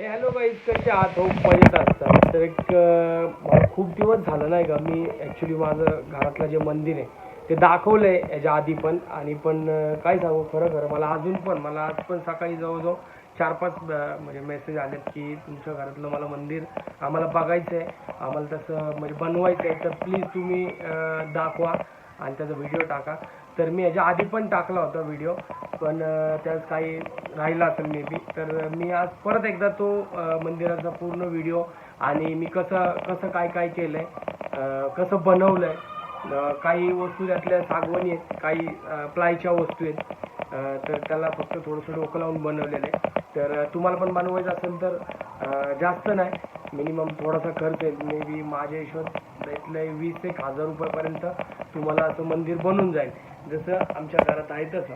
हे hello guys कसे आहात? हो मजेत असतात तर एक मला खूप दिवस झालं नाही का मी ॲक्च्युली माझं घरातलं जे मंदिर आहे ते दाखवलं आहे याच्या आधी पण. आणि पण काय सांगू खरं खरं मला अजून पण मला आज पण सकाळी जवळजवळ चार पाच म्हणजे मेसेज आलेत की तुमच्या घरातलं मला मंदिर आम्हाला बघायचं आहे आम्हाला तसं म्हणजे बनवायचं आहे तर प्लीज तुम्ही दाखवा आणि त्याचा व्हिडिओ टाका. तर मी याच्या आधी पण टाकला होता व्हिडिओ पण त्यात काही राहिला असेल मे बी तर मी आज परत एकदा तो मंदिराचा पूर्ण व्हिडिओ आणि मी कसं कसं काय काय केलं आहे कसं बनवलं आहे काही वस्तू त्यातल्या सागवणी आहेत काही प्लायच्या वस्तू आहेत तर त्याला फक्त थोडंसं डोकं लावून बनवलेलं आहे. तर तुम्हाला पण बनवायचं असेल तर जास्त नाही मिनिमम थोडासा खर्च आहे मे बी माझ्या हिशोबात इथले वीस एक हजार रुपयापर्यंत तुम्हाला असं मंदिर बनून जाईल. जसं आमच्या घरात आहे तसं.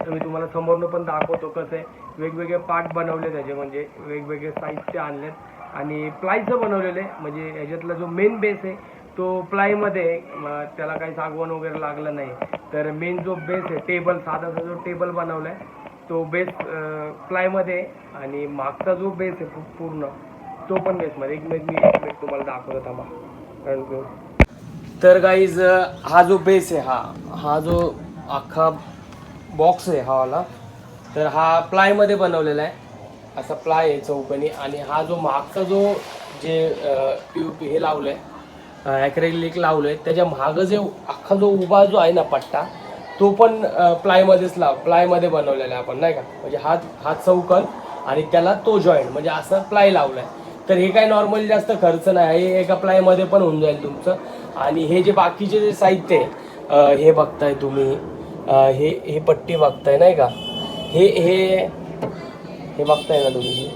तर मी तुम्हाला समोरनं पण दाखवतो कसं आहे. वेगवेगळे पार्ट बनवले त्याचे म्हणजे वेगवेगळे साहित्य आणलेत. आणि प्लायचं बनवलेलं आहे. म्हणजे ह्याच्यातला जो मेन बेस आहे तो प्लायमध्ये त्याला काही सागवण वगैरे लागलं नाही. तर मेन जो बेस आहे टेबल साधाचा जो टेबल बनवला आहे तो बेस प्लायमध्ये आणि मागचा जो बेस आहे पूर्ण तो पण बेसमध्ये एक मिनिट मी एक मिनिट तुम्हाला दाखवत थांबा. कारण तर गाईज हा जो बेस आहे हा हा जो अख्खा बॉक्स आहे हा वाला तर हा प्लायमध्ये बनवलेला आहे. असा प्लाय आहे चौकणी आणि हा जो मागचा जो जे ट्यूब पी हे लावलं आहे ॲक्रेलिक लावलं आहे त्याच्या मागं जे अख्खा जो उभा जो आहे ना पट्टा तो पण प्लायमध्येच लाव प्लायमध्ये बनवलेला आहे आपण नाही का? म्हणजे हा हा चौकन आणि त्याला तो जॉईंट म्हणजे असं प्लाय लावलं आहे तर हे काय नॉर्मली जास्त खर्च नाही. हे एका प्लायमध्ये पण होऊन जाईल तुमचं. आणि हे जे बाकीचे जे साहित्य आहे हे बघताय तुम्ही. हे हे पट्टी बघताय नाही का? हे हे हे बघताय ना तुम्ही?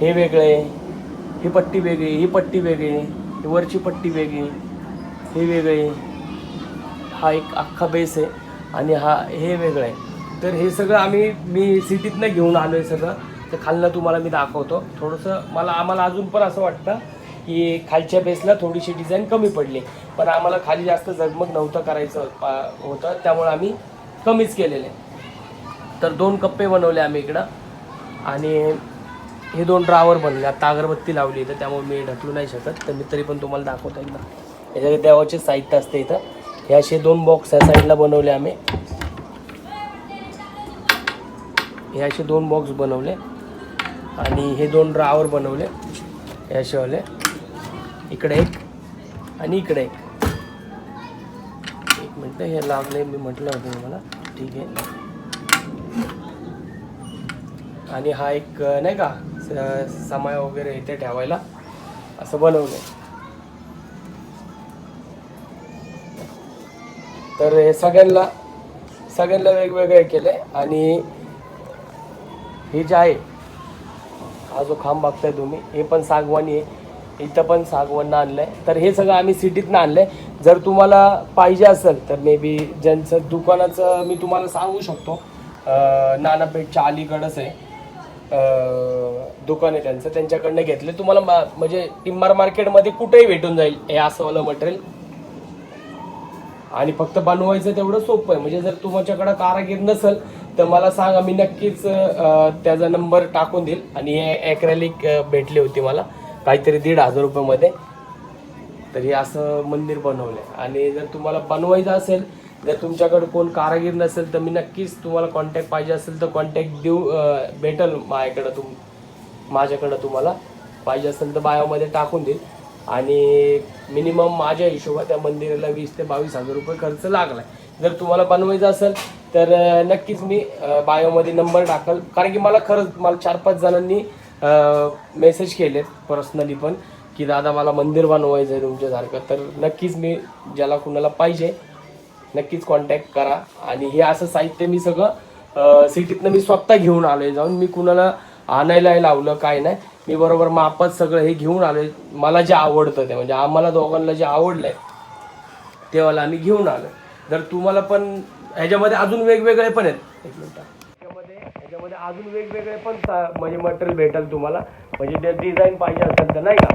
हे वेगळे ही पट्टी वेगळी ही पट्टी वेगळी ही वरची पट्टी वेगळी हे वेगळे हा एक अख्खा बेस आहे आणि हा हे वेगळं आहे. तर हे सगळं आम्ही मी सिटीतनं घेऊन आलो आहे सगळं. तर खालनं तुम्हाला मी दाखवतो. थोडंसं मला आम्हाला अजून पण असं वाटतं की खालच्या बेसला थोडीशी डिझाईन कमी पडली. पण आम्हाला खाली जास्त जगमग नव्हतं करायचं पा- होतं. त्यामुळे आम्ही कमीच केलेले. तर दोन कप्पे बनवले आम्ही इकडं. आणि हे दोन ड्रावर बनले. आता अगरबत्ती लावली इथं त्यामुळे मी ढकलू नाही शकत. तर मी तरी पण तुम्हाला दाखवतो एकदा याच्यात देवाचे साहित्य असते इथं. हे असे दोन बॉक्स या साईडला बनवले आम्ही. हे असे दोन बॉक्स बनवले. आणि हे दोन ड्रावर बनवले हे असेवाले इकडे एक आणि इकडे एक. एक मिनटं हे लागले मी म्हटलं होतं तुम्हाला. ठीक आहे. आणि हा एक नाही का स- समय वगैरे इथे ठेवायला असं बनवलं तर हे सगळ्यांना सगळ्यांना वेगवेगळे केले आणि हे जे आहे हा जो खांब बघताय तुम्ही हे पण सागवानी आहे. इथं पण सागवाननं आणलं आहे तर हे सगळं आम्ही सिटीतनं आहे जर तुम्हाला पाहिजे असेल तर मे बी ज्यांचं दुकानाचं मी तुम्हाला सांगू शकतो. नानापेठच्या अलीकडंच आहे. दुकान आहे त्यांचं. त्यांच्याकडनं घेतले तुम्हाला मा- म्हणजे टिंबार मार्केटमध्ये कुठेही भेटून जाईल. हे असंवालं मटेरियल. आणि फक्त बनवायचं तेवढं सोपं आहे. म्हणजे जर तुमच्याकडं कारागीर नसेल तर मला सांगा मी नक्कीच त्याचा नंबर टाकून देईल आणि हे ॲक्रेलिक भेटली होती मला काहीतरी दीड हजार रुपयामध्ये. तर हे असं मंदिर बनवलं आहे आणि जर तुम्हाला बनवायचं असेल जर तुमच्याकडे कोण कारागीर नसेल तर मी नक्कीच तुम्हाला कॉन्टॅक्ट पाहिजे असेल तर कॉन्टॅक्ट देऊ भेटल भेटेल माझ्याकडं तुम माझ्याकडं तुम्हाला. पाहिजे असेल तर बायोमध्ये टाकून देईल. आणि मिनिमम माझ्या हिशोबा त्या मंदिराला वीस ते बावीस हजार रुपये खर्च लागला आहे जर तुम्हाला बनवायचं असेल तर नक्कीच मी बायोमध्ये नंबर टाकल. कारण की मला खरंच मला चार पाच जणांनी मेसेज केलेत पर्सनली पण की दादा मला मंदिर बनवायचं आहे तुमच्यासारखं. तर नक्कीच मी ज्याला कुणाला पाहिजे नक्कीच कॉन्टॅक्ट करा. आणि हे असं साहित्य मी सगळं सिटीतनं मी स्वतः घेऊन आलो आहे जाऊन. मी कुणाला आणायला लावलं काय नाही. मी बरोबर मापात सगळं हे घेऊन आलो मला जे आवडतं ते म्हणजे आम्हाला दोघांना जे आवडलं आहे तेव्हाला आम्ही घेऊन आलो जर तुम्हाला पण ह्याच्यामध्ये अजून वेगवेगळे पण आहेत. एक मिनिट. ह्याच्यामध्ये ह्याच्यामध्ये अजून वेगवेगळे पण सा- म्हणजे मटेरियल भेटेल तुम्हाला. म्हणजे ते डिझाईन पाहिजे असेल तर नाही का?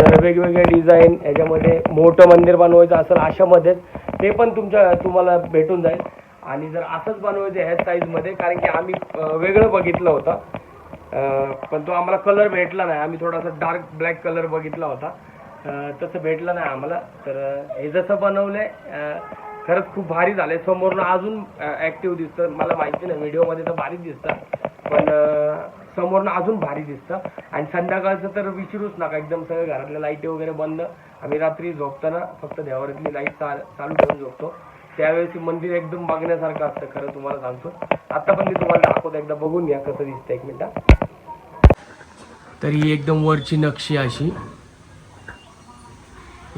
तर वेगवेगळे डिझाईन ह्याच्यामध्ये मोठं मंदिर बनवायचं असेल अशामध्येच ते पण तुमच्या तुम्हाला भेटून जाईल. आणि जर असंच बनवायचं ह्या साईजमध्ये कारण की आम्ही वेगळं बघितलं होतं. पण तो आम्हाला कलर भेटला नाही. आम्ही थोडासा डार्क ब्लॅक कलर बघितला होता. तसं भेटलं नाही आम्हाला. तर हे जसं बनवलं आहे खरंच खूप भारी झालंय. समोरनं अजून ऍक्टिव्ह दिसतं. मला माहिती नाही व्हिडिओमध्ये तर भारीच दिसतं. पण समोरनं अजून भारी दिसतं. आणि संध्याकाळचं तर विचारूच नका. एकदम सगळं घरातल्या लाईटी वगैरे बंद. आम्ही रात्री झोपताना फक्त देवावरतली लाइट चालू ठेवून झोपतो. त्यावेळेस मंदिर एकदम बघण्यासारखं असतं. खरं तुम्हाला सांगतो. आता पण मी तुम्हाला दाखवतो. एकदा बघून घ्या कसं दिसतं एक मिनटं. तरी एकदम वरची नक्षी अशी.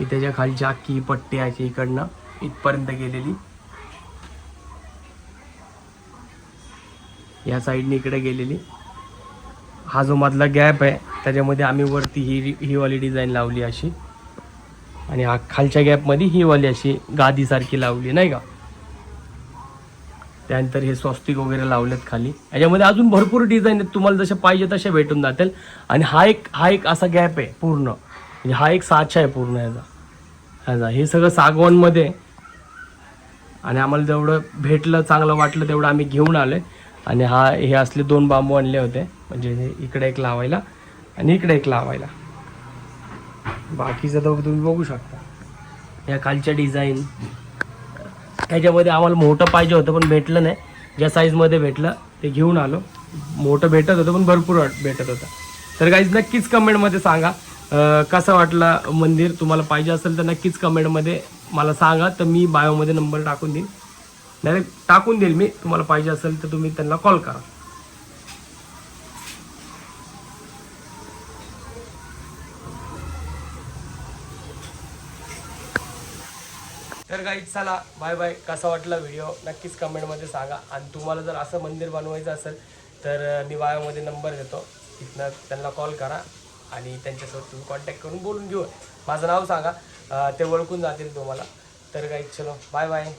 त्याच्या खालची अख्खी पट्टी अशी इकडनं. इथपर्यंत गेलेली. या साईडने इकडे गेलेली. हा जो मधला गॅप आहे त्याच्यामध्ये आम्ही वरती ही ही वाली डिझाईन लावली अशी. आणि हा खालच्या गॅपमध्ये ही वाली अशी गादीसारखी लावली नाही का? त्यानंतर हे स्वस्तिक वगैरे लावलेत खाली. याच्यामध्ये अजून भरपूर डिझाईन आहेत तुम्हाला जसे पाहिजे तसे भेटून जातील. आणि हा एक हा एक असा गॅप आहे पूर्ण. म्हणजे हा एक साचा आहे पूर्ण याचा ह्याचा. हे सगळं सागवानमध्ये आणि आम्हाला जेवढं भेटलं चांगलं वाटलं तेवढं आम्ही घेऊन आलोय आणि हा हे असले दोन बांबू आणले होते. म्हणजे इकडे एक लावायला आणि इकडे एक लावायला. बाकीचं तर तुम्ही बघू शकता. या खालच्या डिझाईन त्याच्यामध्ये आम्हाला मोठं पाहिजे होतं पण भेटलं नाही. ज्या साईजमध्ये भेटलं ते घेऊन आलो. मोठं भेटत होतं पण भरपूर वाट- भेटत होतं. तर काहीच नक्कीच कमेंटमध्ये सांगा. कसं वाटलं मंदिर? तुम्हाला पाहिजे असेल तर नक्कीच कमेंटमध्ये मला सांगा तर मी बायोमध्ये नंबर टाकून देईन. डायरेक्ट टाकून देईल मी. तुम्हाला पाहिजे असेल तर तुम्ही त्यांना कॉल करा. तर काही चला बाय बाय कसा वाटला व्हिडिओ नक्कीच कमेंटमध्ये सांगा. आणि तुम्हाला जर असं मंदिर बनवायचं असेल तर मी बायोमध्ये नंबर देतो. तिथनं त्यांना कॉल करा आणि त्यांच्यासोबत तुम्ही कॉन्टॅक्ट करून बोलून घेऊ माझं नाव सांगा. ते ओळखून जातील तुम्हाला. तर काही चलो बाय बाय